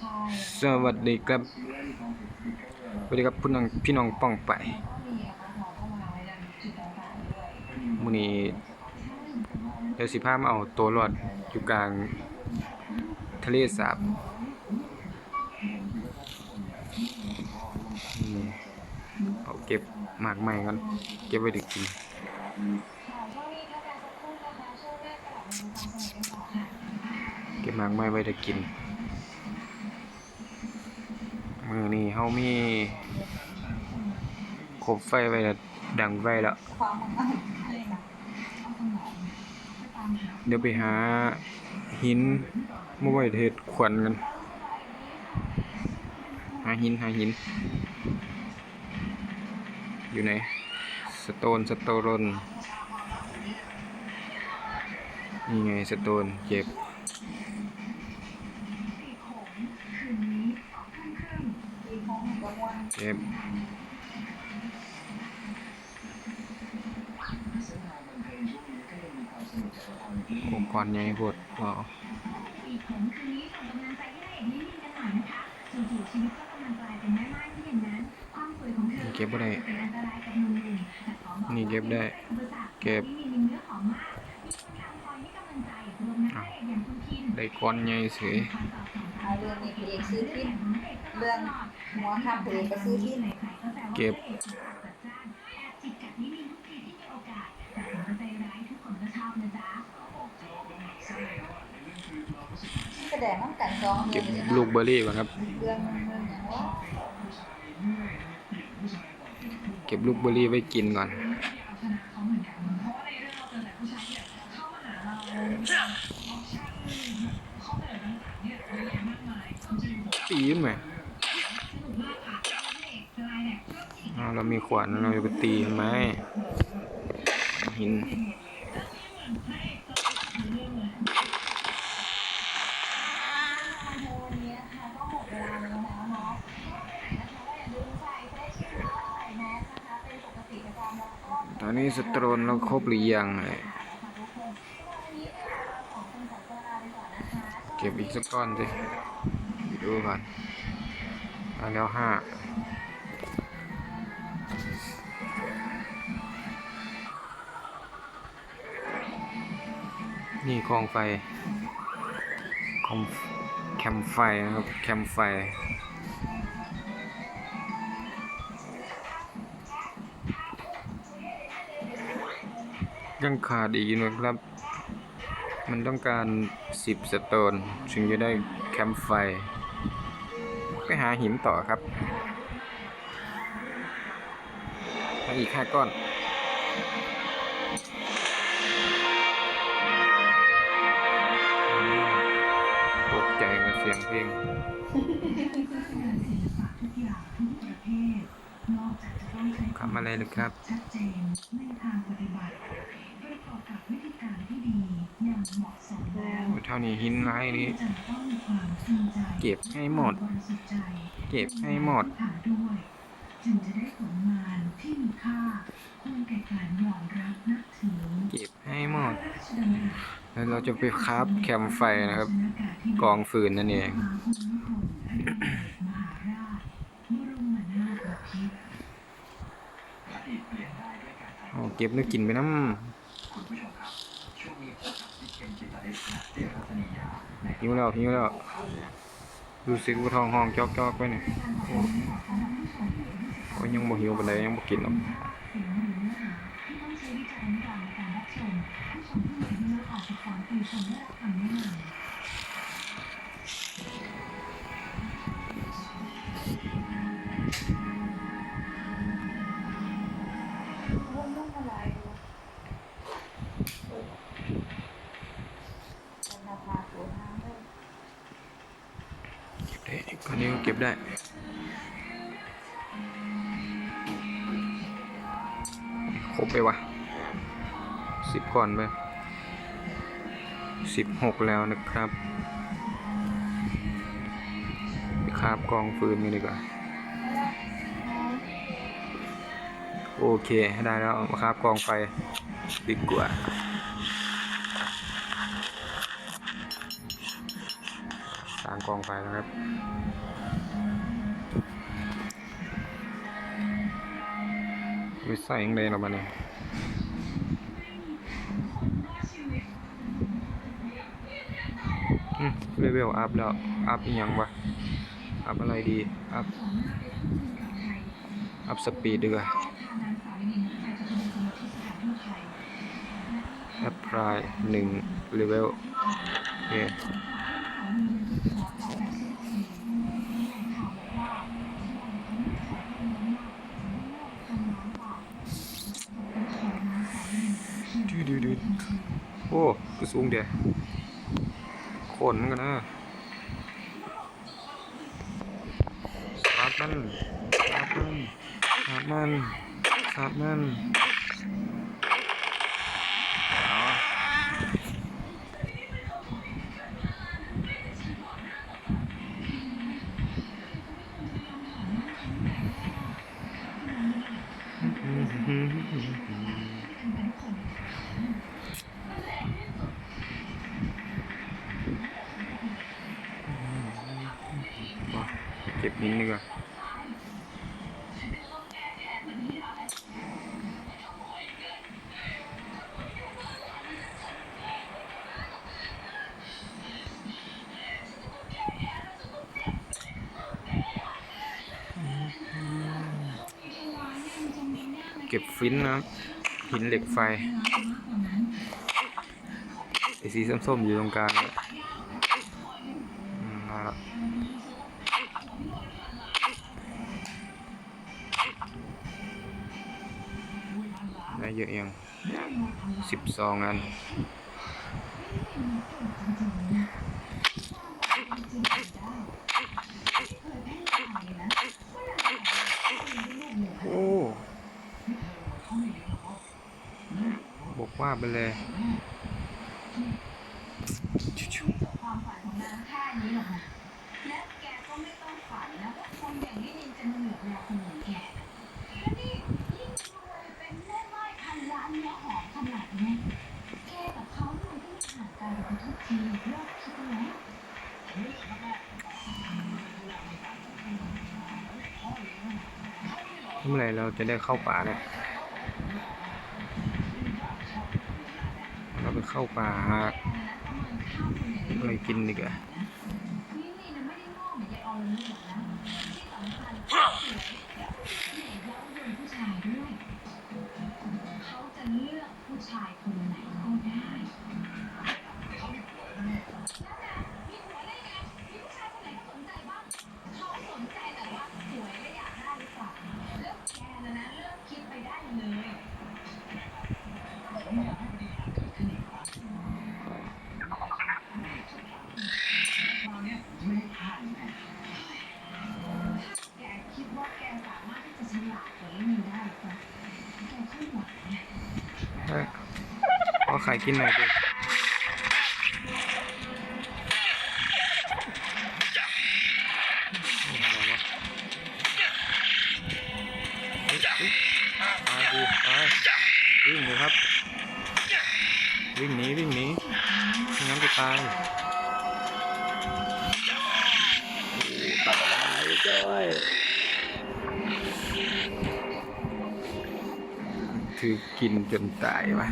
สวัสดีครับสวัสดีครับพี่น้องพี่น้องป้องไปมื้อนี้เดี๋ยวสิพามาเอาตัวรอดอยู่กลางทะเลสาบเอาเก็บหมากใหม่ก่อนเก็บไว้ดึกกินค่ะช่วงนี้พักการสักครู่นะคะช่วงเก็บหมากใหม่ไว้ดึกกิน มือนี้เฮามีคบไฟไว้แล้วดังไฟแล้ว เดี๋ยวไปหาหินมาไว้เฮ็ดขวัญกัน หาหินหาหิน อยู่ไหน สโตนสโตรนนี่ไงสโตนเก็บ อีกของหนึ่งกระมวล เก็บโอ้ก่อนใหญ่โพดอ๋ออีกผมคืนนี้ส่งกำลังใจให้นางเอกนิ่งๆกันหน่อยนะคะจู่ๆชีวิตก็กำลังไม้ที่อย่างนั้นความสวยของเธอเก็บได้เป็นอันตรายกับหนุ่มๆแต่ขอบอกนี่เก็บได้คเก็บที่มีเนื้อหอมมากมีคนทำคอยให้กำลังใจรวมนักเอกอย่างคุณพิมได้ก้อนใหญ่เสย เรื่องนี้พี่เอทำเพื่อซื้อที่ใครๆก็แซวว่าเก็บพระอกสุดจัดจ้านแอบจิกกัดนิดนึงทุกทีที่มีโอกาสแต่ถึงจะใจร้ายทุกคนก็ชอบเก็บลูกเบอร์รี่ก่อนครับเรื่องเรื่องอย่างว่าเก็บลูกเบอร์รี่ไว้กินก่อนปีนไหมอ้าว เรามีขวานเราจะไปตีทำไมหินวันนี้นะคะก็หมดเวลาแล้วนะเนาะนะคะก็อย่าลืมใส่เฟซชิลด์ใส่แมสนะคะเป็นปกติปรอนนี้สตรนเราครบหรือยังเอ่ยวันนี้เราสองเก็บอีกสักก้อนสิดูก่อนแล้วห้า นี่กองไฟกองแคมไฟนะครับ แคมไฟ ยังขาดอีกนะครับ มันต้องการสิบสโตนถึงจะได้แคมไฟ ไปหาหินต่อครับอีกห้าก้อน เสียงเพลงทำอะไรเลยครับชัดเจนในทางปฏิบัติประกอบกับวิธีการที่ดีอย่างเหมาะสมแล้วเท่านี้หินไรนี้จะต้องมีความจริงใจเก็บให้หมดบริสุทธิ์ใจเก็บให้หมดถามด้วยจึงจะได้ผลงานที่มีค่าควรแก่การยอมรับนับถือเก็บให้หมดพระราชดำริแล้วเราจะไปคราฟแคมป์ไฟนะครับ กองฟืนนั่นเองฟ้าภูมิพลอดุลยเดชมหาราชบรมนาถบพิตรโอ้เก็บนึกกินไปน้ำหิวแล้วหิวแล้วดูสิกูท้องห้องจอกจอกไปเนี่ยโอ้โอ้ยยังบ่หิวปานใดยังบ่กินหรอก นี้ก็เก็บได้ครบไปวะสิบก่อนไปสิบหกแล้วนะครับไปคาบกองฟืนกันดีกว่าโอเค ได้แล้วคาบกองไฟดีกว่า กองไฟแล้วครับไม่ใส่ยังไงหรอกมันเนี่ยอืมเลเวลอัพแล้ว อัพยังวะ อัพอะไรดี อัพ อัพสปีดดีกว่าแอปพลายหนึ่งเลเวลโอเค ดูโอ้ก็สูงเดียวโคนกันนะสาดมันสาดมันสาดมันสาดมันอ๋อ เก็ บนิ้งดีกว่าเก็บฟินนะหินเหล็กไฟไอสีส้มๆอยู่ตรงกลางเนี่ย เยอะยังสิบสองอันโอ้บอกว่าไปเลยความฝันของนางแค่นี้หรอกนะและ เมื่อไรเราจะได้เข้าป่าเนี่ยเราไปเข้าป่าหาอะไรกินดีกว่า ขอไข่กินหน่อยดิมาดูมาวิ่งเลยครับ วิ่งหนีวิ่งหนีไม่งั้นจะตายตายจ้อย ถือกินจนตายวะ